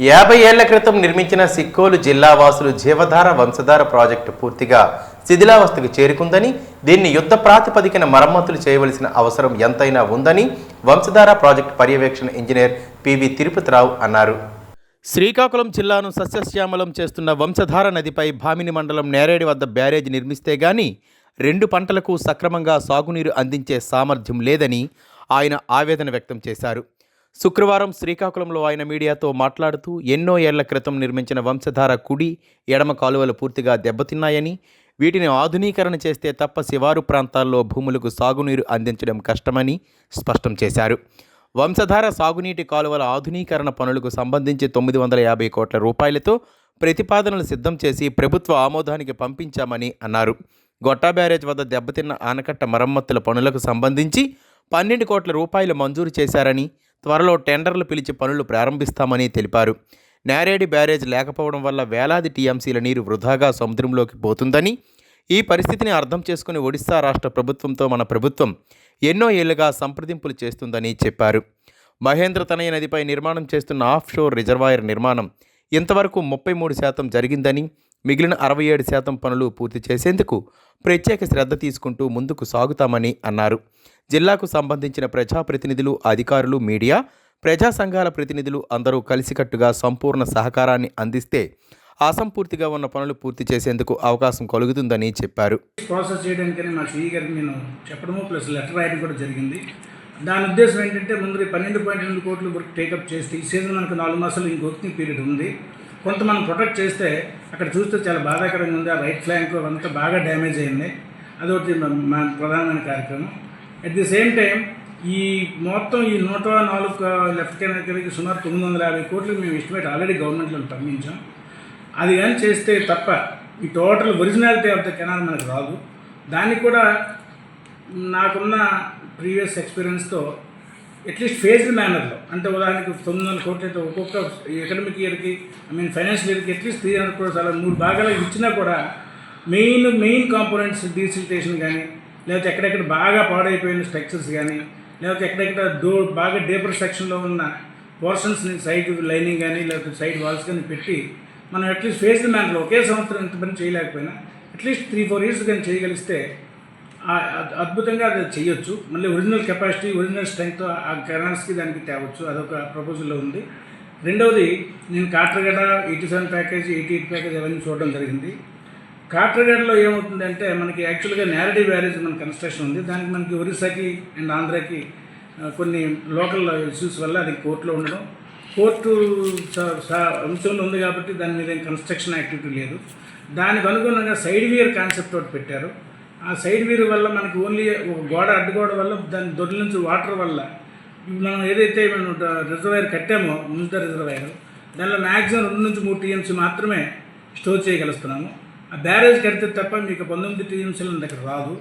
యాభై ఏళ్ళ క్రితం నిర్మించిన సిక్కోలు జిల్లా వాసులు జీవధార వంశధార ప్రాజెక్టు పూర్తిగా శిథిలావస్థకు చేరుకుందని దీన్ని యుద్ధ ప్రాతిపదికన మరమ్మతులు చేయవలసిన అవసరం ఎంతైనా ఉందని వంశధార ప్రాజెక్టు పర్యవేక్షణ ఇంజనీర్ పివి తిరుపతిరావు అన్నారు. శ్రీకాకుళం జిల్లాను సస్యశ్యామలం చేస్తున్న వంశధార నదిపై భామిని మండలం నేరేడి వద్ద బ్యారేజ్ నిర్మిస్తే గాని రెండు పంటలకు సక్రమంగా సాగునీరు అందించే సామర్థ్యం లేదని ఆయన ఆవేదన వ్యక్తం చేశారు. శుక్రవారం శ్రీకాకుళంలో ఆయన మీడియాతో మాట్లాడుతూ ఎన్నో ఏళ్ళ క్రితం నిర్మించిన వంశధార కుడి ఎడమ కాలువలు పూర్తిగా దెబ్బతిన్నాయని వీటిని ఆధునీకరణ చేస్తే తప్ప శివారు ప్రాంతాల్లో భూములకు సాగునీరు అందించడం కష్టమని స్పష్టం చేశారు. వంశధార సాగునీటి కాలువల ఆధునీకరణ పనులకు సంబంధించి తొమ్మిది వందల యాభై కోట్ల రూపాయలతో ప్రతిపాదనలు సిద్ధం చేసి ప్రభుత్వ ఆమోదానికి పంపించామని అన్నారు. గొట్టా బ్యారేజ్ వద్ద దెబ్బతిన్న ఆనకట్ట మరమ్మతుల పనులకు సంబంధించి పన్నెండు కోట్ల రూపాయలు మంజూరు చేశారని త్వరలో టెండర్లు పిలిచి పనులు ప్రారంభిస్తామని తెలిపారు. నేరేడి బ్యారేజ్ లేకపోవడం వల్ల వేలాది టీఎంసీల నీరు వృధాగా సముద్రంలోకి పోతుందని ఈ పరిస్థితిని అర్థం చేసుకుని ఒడిశా రాష్ట్ర ప్రభుత్వంతో మన ప్రభుత్వం ఎన్నో ఏళ్ళుగా సంప్రదింపులు చేస్తుందని చెప్పారు. మహేంద్ర తనయ నదిపై నిర్మాణం చేస్తున్న ఆఫ్ షోర్ రిజర్వాయర్ నిర్మాణం ఇంతవరకు ముప్పై మూడు శాతం జరిగిందని మిగిలిన అరవై ఏడు శాతం పనులు పూర్తి చేసేందుకు ప్రత్యేక శ్రద్ధ తీసుకుంటూ ముందుకు సాగుతామని అన్నారు. జిల్లాకు సంబంధించిన ప్రజాప్రతినిధులు అధికారులు మీడియా ప్రజా సంఘాల ప్రతినిధులు అందరూ కలిసికట్టుగా సంపూర్ణ సహకారాన్ని అందిస్తే అసంపూర్తిగా ఉన్న పనులు పూర్తి చేసేందుకు అవకాశం కలుగుతుందని చెప్పారు. ప్రాసెస్ చేయడానికని మా సిఈ గారికి నేను చెప్పడము ప్లస్ లెటర్ రాయడం కూడా జరిగింది. దాని ఉద్దేశం ఏంటంటే ముందు పన్నెండు పాయింట్ రెండు కోట్ల వరకు టేకప్ చేస్తే ఈ సీజన్ మనకు నాలుగు మాసాలు ఇంకొక పీరియడ్ ఉంది. కొంత మనం ప్రొటెక్ట్ చేస్తే అక్కడ చూస్తే చాలా బాధాకరంగా ఉంది. ఆ రైట్ ఫ్లాంక్ అంతా బాగా డ్యామేజ్ అయింది. అదొకటి మన మా ప్రధానమైన కార్యక్రమం. అట్ ది సేమ్ టైం ఈ మొత్తం ఈ నూట నాలుగు లెఫ్ట్ కెనల్కి సుమారు తొమ్మిది వందల యాభై కోట్లు మేము ఎస్టిమేట్ ఆల్రెడీ గవర్నమెంట్లో పంపించాం. అది కానీ చేస్తే తప్ప ఈ total originality of the canal మనకు రాదు. దానికి కూడా నాకున్న ప్రీవియస్ ఎక్స్పీరియన్స్తో అట్లీస్ట్ ఫేజ్డ్ మేనర్లో అంటే ఉదాహరణకి తొమ్మిది వందల కోట్లు అయితే ఒక్కొక్క ఎకడమిక్ ఇయర్కి ఐ మీన్ ఫైనాన్షియల్ ఇయర్కి at least three hundred crores అలా మూడు భాగాలు ఇచ్చినా కూడా మెయిన్ మెయిన్ కాంపోనెంట్స్ డీసిలిటేషన్ కానీ లేకపోతే ఎక్కడెక్కడ బాగా పాడైపోయిన స్ట్రక్చర్స్ కానీ లేకపోతే ఎక్కడెక్కడ డో బాగా డీపర్ సెక్షన్లో ఉన్న పోర్షన్స్ని సైడ్ లైనింగ్ కానీ లేకపోతే సైడ్ వాల్స్ కానీ పెట్టి మనం అట్లీస్ట్ ఫేస్ మ్యాన్లో ఒకే సంవత్సరం ఇంత పని చేయలేకపోయినా అట్లీస్ట్ త్రీ ఫోర్ ఇయర్స్ కానీ చేయగలిగిస్తే అద్భుతంగా అది చేయొచ్చు మళ్ళీ ఒరిజినల్ కెపాసిటీ ఒరిజినల్ స్ట్రెంగ్త్ ఆ కెనాల్స్కి దానికి తేవచ్చు. అదొక ప్రపోజల్లో ఉంది. రెండవది నేను Katragadda eighty seven package eighty eight package అవన్నీ చూడడం జరిగింది. కాట్రగడ్డలో ఏమవుతుందంటే మనకి యాక్చువల్గా నేరడీ బ్యారేజ్ మన కన్స్ట్రక్షన్ ఉంది. దానికి మనకి ఒరిస్సాకి అండ్ ఆంధ్రాకి కొన్ని లోకల్ ఇష్యూస్ వల్ల అది కోర్టులో ఉండడం. కోర్టు అంశంలో ఉంది కాబట్టి దాని మీద కన్స్ట్రక్షన్ యాక్టివిటీ లేదు. దానికి అనుగుణంగా సైడ్ వియర్ కాన్సెప్ట్ ఒకటి పెట్టారు. ఆ సైడ్ వీరు వల్ల మనకి ఓన్లీ ఒక గోడ అడ్డుగోడ వల్ల దాని దొడ్ల నుంచి వాటర్ వల్ల మనం ఏదైతే మనం రిజర్వాయర్ కట్టామో మున్సిపల్ రిజర్వాయర్ దానిలో మ్యాక్సిమం రెండు నుంచి మూడు టీఎంసీ మాత్రమే స్టోర్ చేయగలుగుతున్నాము ఆ బ్యారేజ్ కడితే తప్ప మీకు పంతొమ్మిది టీఎంసీలు దగ్గర రాదు.